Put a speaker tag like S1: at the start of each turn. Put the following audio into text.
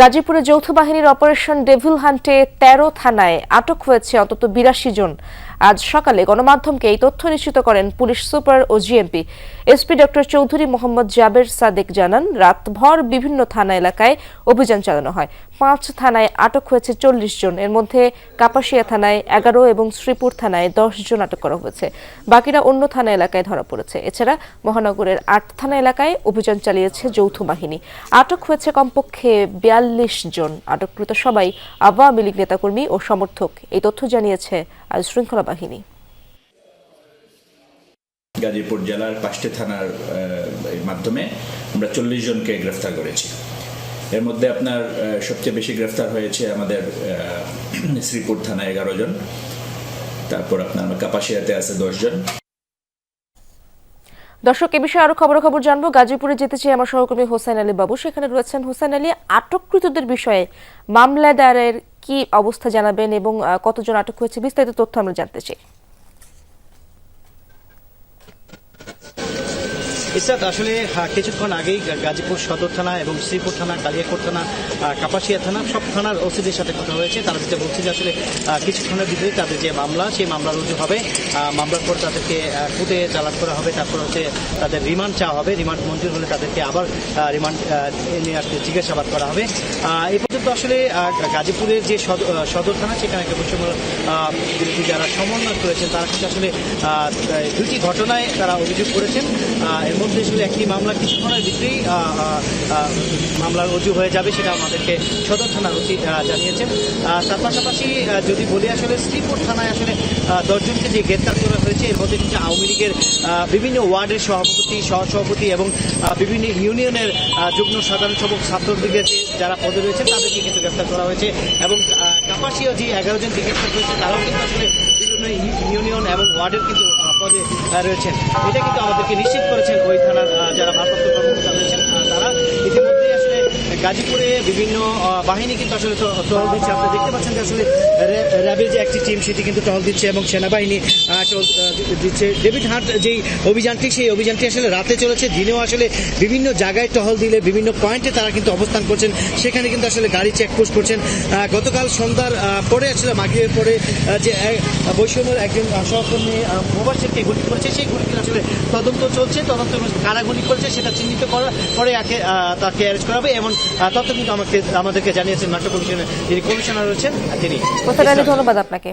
S1: গাজীপুরে যৌথ বাহিনীর অপারেশন ডেভিল হান্টে তেরো থানায় আটক হয়েছে অন্তত বিরাশি জন। আজ সকালে গণমাধ্যমকে এই তথ্য নিশ্চিত করেন পুলিশ সুপার ও GMP. SP doctor Chowdhury Mohammad Jaber Sadek জানান, রাতভর বিভিন্ন থানা এলাকায় অভিযান চালানো হয়। পাঁচ থানায় আটক হয়েছে চল্লিশ জন। এর মধ্যে কাপাসিয়া থানায় এগারো এবং শ্রীপুর থানায় দশ জন আটক করা হয়েছে। বাকিরা অন্য থানা এলাকায় ধরা পড়েছে। এছাড়া মহানগরের আট থানা এলাকায় অভিযান চালিয়েছে যৌথ বাহিনী। আটক হয়েছে কমপক্ষে বিয়াল্লিশ জন আটককৃত সবাই আওয়ামী লীগ নেতাকর্মী ও সমর্থক। এই তথ্য জানিয়েছে আজ শৃঙ্খলা বাহিনী।
S2: গাজীপুর জেলার পাঁচটি থানার মাধ্যমে আমরা চল্লিশ জনকে গ্রেফতার করেছি। এর মধ্যে আপনার সবচেয়ে বেশি গ্রেফতার হয়েছে আমাদের শ্রীপুর থানায় এগারো জন। তারপর আপনার কাপাসিয়াতে আছে দশ জন।
S1: দর্শক, এ বিষয়ে আরও খবর খবর জানব। গাজীপুরে যেতে চাই আমার সহকর্মী হোসেন আলী বাবু। সেখানে রয়েছেন হোসেন আলী। আটককৃতদের বিষয়ে মামলা দায়েরের কি অবস্থা জানাবেন এবং কতজন আটক হয়েছে বিস্তারিত তথ্য আমরা জানতে চাই।
S3: ইসরাত আসলে কিছুক্ষণ আগেই গাজীপুর সদর থানা এবং শ্রীপুর থানা কালিয়াকোট থানা কাপাসিয়া থানা সব থানার ওসিদের সাথে কথা হয়েছে। তারা যেটা বলছে যে আসলে কিছুক্ষণের ভিতরে তাদের যে মামলা সেই মামলা রুজু হবে। মামলার পর তাদেরকে আহ, কোর্টে চালান করা হবে। তারপর হচ্ছে তাদের রিমান্ড চাওয়া হবে। রিমান্ড মঞ্জুর হলে তাদেরকে আবার রিমান্ড নিয়ে আসতে জিজ্ঞাসাবাদ করা হবে। এই পর্যন্ত আসলে গাজীপুরের যে সদ- সদর থানা সেখানে একটা বৈষম্য বিরোধী যারা সমন্বয় করেছেন তারা কিন্তু আসলে দুটি ঘটনায় তারা অভিযোগ করেছেন। এর মধ্যে আসলে একটি মামলা কিছুক্ষণের ভিতরেই মামলার রুজু হয়ে যাবে সেটা আমাদেরকে সদর থানার ওসি জানিয়েছেন। তার পাশাপাশি যদি বলি আসলে শ্রীপুর থানায় আসলে দশজনকে যে গ্রেপ্তার করা হয়েছে, এর মধ্যে কিন্তু আওয়ামী লীগের বিভিন্ন ওয়ার্ডের সভাপতি, সহসভাপতি এবং বিভিন্ন ইউনিয়নের যুগ্ম সাধারণ সভা ছাত্রলীগের যারা পদে রয়েছেন, তাদেরকে কিন্তু গ্রেপ্তার করা হয়েছে এবং কাপাসীয় যে এগারো জন গ্রেপ্তার হয়েছে তারাও কিন্তু আসলে বিভিন্ন ইউ- ইউনিয়ন এবং ওয়ার্ডের কিন্তু পদে রয়েছেন। এটা কিন্তু আমাদেরকে নিশ্চিত করেছেন ওই থানার যারা ভারপ্রাপ্ত কর্মকর্তা রয়েছেন তারা। গাজীপুরে বিভিন্ন বাহিনী কিন্তু আসলে টহল দিচ্ছে। আপনি দেখতে পাচ্ছেন যে আসলে র্যা- র্যাবের যে একটি টিম সেটি কিন্তু টহল দিচ্ছে এবং সেনাবাহিনী টহল, দিচ্ছে। ডেভিড হান্ট যেই অভিযানটি সেই অভিযানটি আসলে রাতে চলেছে। দিনেও আসলে বিভিন্ন জায়গায় টহল দিলে বিভিন্ন পয়েন্টে তারা কিন্তু অবস্থান করছেন। সেখানে কিন্তু আসলে গাড়ি চেকপোস্ট করছেন। গতকাল সন্ধ্যার পরে আসলে মাগিয়ে পরে যে বৈষম্যের একজন সহকর্মী মোবাসিরকে গুলি করেছে। সেই গুলিটির আসলে তদন্ত চলছে। তদন্ত কারা গুলি করেছে সেটা চিহ্নিত করার পরে তাকে অ্যারেস্ট করা হবে এমন তথ্য কিন্তু আমাকে আমাদেরকে জানিয়েছেন নাট্য কমিশনের যিনি কমিশনার রয়েছেন তিনি
S1: ধন্যবাদ আপনাকে।